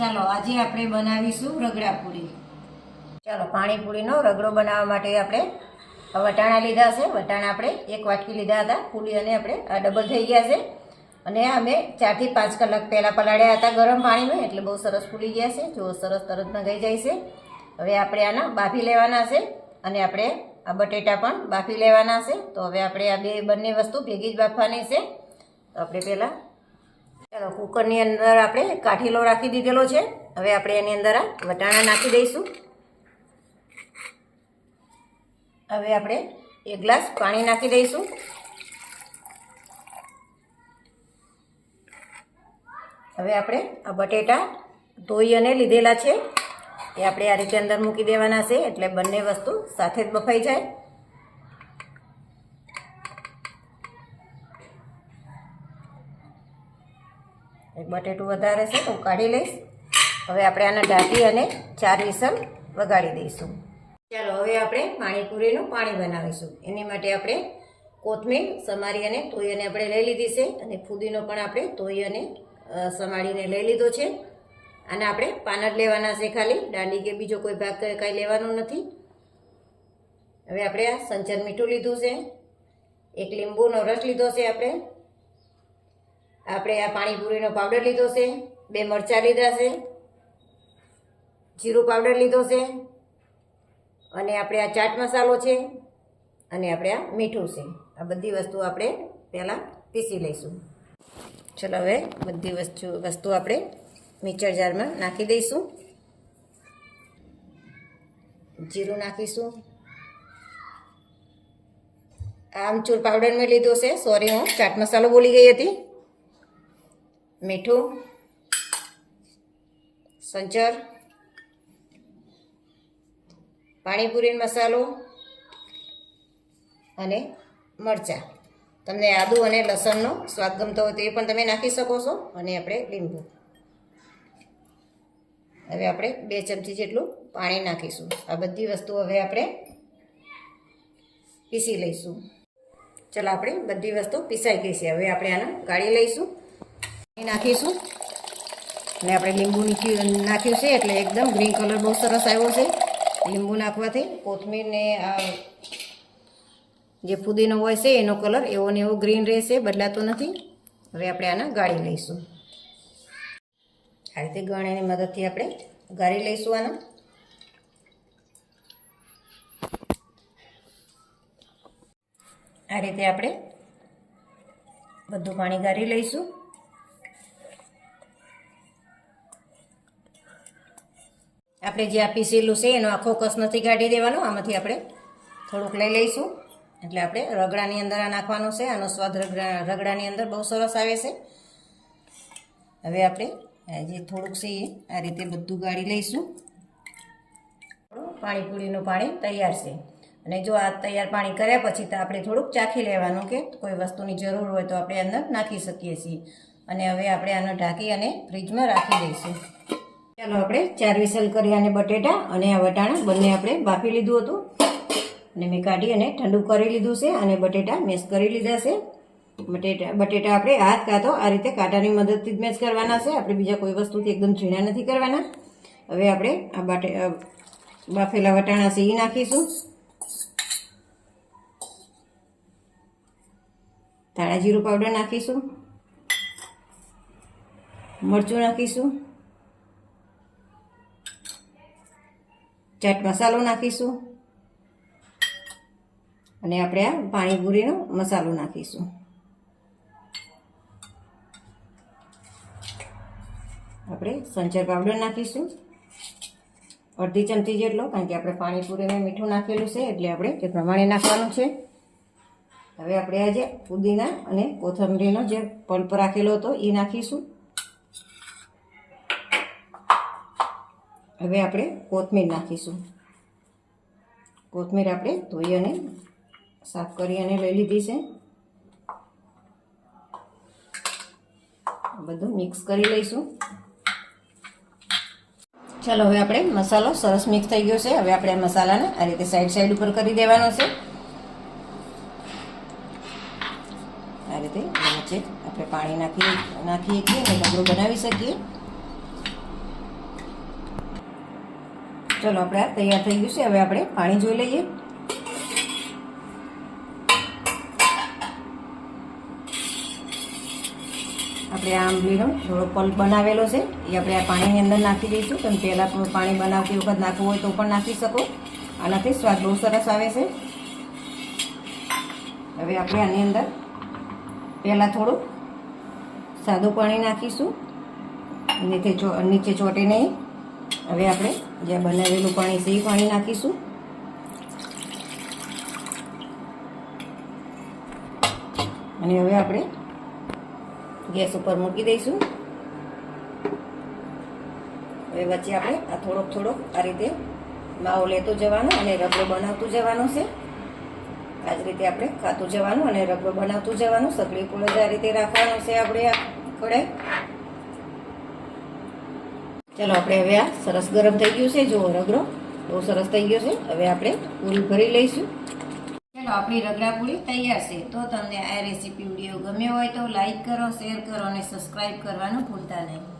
ચાલો, આજે આપણે બનાવીશું રગડા પૂરી. ચાલો, પાણીપુરીનો રગડો બનાવવા માટે આપણે વટાણા લીધા છે. વટાણા આપણે એક વાટકી લીધા હતા. ફૂલી અને આપણે આ ડબલ થઈ ગયા છે. અને અમે ચારથી પાંચ કલાક પહેલાં પલાળ્યા હતા ગરમ પાણીમાં, એટલે બહુ સરસ ફૂલી ગયા છે. જો સરસ તરત નગાઈ જાય છે. હવે આપણે આના બાફી લેવાના છે અને આપણે આ બટેટા પણ બાફી લેવાના છે. તો હવે આપણે આ બે બંને વસ્તુ ભેગી જ બાફવાની છે. તો આપણે પહેલાં ચાલો, કુકરની અંદર આપણે કાઠીલો રાખી દીધેલો છે. હવે આપણે એની અંદર આ વટાણા નાખી દઈશું. હવે આપણે એક ગ્લાસ પાણી નાખી દઈશું. હવે આપણે આ બટેટા ધોઈ અને લીધેલા છે. એ આપણે આ રીતે અંદર મૂકી દેવાના છે, એટલે બંને વસ્તુ સાથે જ બફાઈ જાય. બટેટું વધારે છે તો હું કાઢી લઈશ. હવે આપણે આને ઢાંકી અને ચાર વિસલ વગાડી દઈશું. ચાલો હવે આપણે પાણીપુરીનું પાણી બનાવીશું. એની માટે આપણે કોથમીર સમારી અને ધોઈ આપણે લઈ લીધી છે અને ફુદીનો પણ આપણે અ, સમારીને લઈ લીધો છે. અને આપણે પાન જ લેવાના છે ખાલી. દાંડી કે બીજો કોઈ ભાગ કાંઈ લેવાનો નથી. હવે આપણે આ સંચર મીઠું લીધું છે. એક લીંબુનો રસ લીધો છે આપણે. આપણે આ પાણીપુરીનો પાવડર લીધો છે, બે મરચાં લીધા છે, જીરું પાવડર લીધો છે, અને આપણે આ ચાટ મસાલો છે, અને આપણે આ મીઠું છે. આ બધી વસ્તુ આપણે પહેલાં પીસી લઈશું. ચલો હવે બધી વસ્તુ વસ્તુ આપણે મિક્સર જારમાં નાખી દઈશું. જીરું નાખીશું. આમચૂર પાવડર મેં લીધો છે સોરી હું, ચાટ મસાલો બોલી ગઈ હતી. મીઠું, સંચર પાણીપુરી મસાલો અને મરચાં. તમને આદુ અને લસણનો સ્વાદ ગમતો હોય તો એ પણ તમે નાખી શકો છો અને આપણે લીંબુ. હવે આપણે બે ચમચી જેટલું પાણી નાખીશું. આ બધી વસ્તુ હવે આપણે પીસી લઈશું. ચલો આપણે બધી વસ્તુ પીસાઈ ગઈ છે. હવે આપણે આને ગાળી લઈશું. નાખીશું. અને આપણે લીંબુ નાખ્યું છે એટલે એકદમ ગ્રીન કલર બહુ સરસ આવ્યો છે. લીંબુ નાખવાથી કોથમીર ને આ જે ફુદીનો હોય છે એનો કલર એવો ને એવો ગ્રીન રહેશે, બદલાતો નથી. હવે આપણે આને ગાળી લઈશું. આ રીતે ગણેની મદદથી આપણે ગાળી લઈશું આને. આ રીતે આપણે બધું પાણી ગાળી લઈશું. આપણે જે આ પીસેલું છે, એનો આખો કસ નથી કાઢી દેવાનો. આમાંથી આપણે થોડુંક લઈ લઈશું. એટલે આપણે રગડાની અંદર આ નાખવાનું છે. આનો સ્વાદ રગડા, રગડાની અંદર બહુ સરસ આવે છે. હવે આપણે જે થોડુંક છે આ રીતે બધું ગાળી લઈશું. પાણીપુરીનું પાણી તૈયાર છે. અને જો આ તૈયાર પાણી કર્યા પછી તો આપણે થોડુંક ચાખી લેવાનું કે કોઈ વસ્તુની જરૂર હોય તો આપણે અંદર નાખી શકીએ છીએ. અને હવે આપણે આને ઢાંકી અને ફ્રીજમાં રાખી દઈશું. ચાલો આપણે ચાર વિસલ કરી અને બટેટા અને આ વટાણા બંને આપણે બાફી લીધું હતું. અને મેં કાઢી અને ઠંડુ કરી લીધું છે અને બટેટા મેશ કરી લીધા છે. બટેટા બટેટા આપણે હાથ કાંતો આ રીતે કાંટાની મદદથી જ મેશ કરવાના છે. આપણે બીજા કોઈ વસ્તુથી એકદમ ઝીણા નથી કરવાના. હવે આપણે આ બાટે બાફેલા વટાણા છે નાખીશું. ધાણા જીરું પાવડર નાખીશું. મરચું નાખીશું. ચાટ મસાલો નાખીશું. અને આપણે આ પાણીપુરીનો મસાલો નાખીશું. આપણે સંચર પાવડર નાખીશું. અડધી ચમચી જેટલો, કારણ કે આપણે પાણીપુરીમાં મીઠું નાખેલું છે, એટલે આપણે તે પ્રમાણે નાખવાનું છે. હવે આપણે આજે પુદીના અને કોથમરીનો જે પલ્પ રાખેલો હતો, એ નાખીશું. હવે આપણે કોથમીર નાખીશું. કોથમીર આપણે ધોઈ અને સાફ કરી અને લઈ લીધી છે. બધું મિક્સ કરી લઈશું. ચાલો હવે આપણે મસાલો સરસ મિક્સ થઈ ગયો છે. હવે આપણે આ મસાલાને આ રીતે સાઈડ સાઈડ ઉપર કરી દેવાનો છે. આ રીતે આપણે પાણી નાખી નાખીએ છીએ અને ડબરો બનાવી શકીએ. ચલો, આપણે તૈયાર થઈ ગયું છે. હવે આપણે પાણી જોઈ લઈએ. આપણે આ આંબલીનો થોડો પલ્પ બનાવેલો છે. એ આપણે આ પાણીની અંદર નાખી દઈશું. તમે પહેલાં પણ બનાવતી વખત નાખવું હોય તો પણ નાખી શકો. આનાથી સ્વાદ બહુ સરસ આવે છે. હવે આપણે આની અંદર પહેલાં થોડું સાદું પાણી નાખીશું. નીચે નીચે ચોટે નહીં. હવે આપણે જે બનાવેલું પાણી એ પાણી નાખીશું. અને હવે આપણે ગેસ ઉપર મૂકી દઈશું. હવે વચ્ચે આપણે આ થોડોક થોડોક આ રીતે માવો લેતો જવાનો અને રગડો બનાવતું જવાનું છે. આ જ રીતે આપણે ખાતું જવાનું અને રગડો બનાવતું જવાનું. સગડી જ આ રીતે રાખવાનું છે આપણે આ કઢાઈ. ચાલો આપણે હવે આ સરસ ગરમ થઈ ગયું છે. જુઓ રગડો, બહુ સરસ થઈ ગયો છે. હવે આપણે પૂરી ભરી લઈશું. ચાલો, આપણી રગડા પૂરી તૈયાર છે. તો તમને આ રેસીપી વીડિયો ગમ્યો હોય તો લાઈક કરો શેર કરો અને સબસ્ક્રાઈબ કરવાનું ભૂલતા નહીં.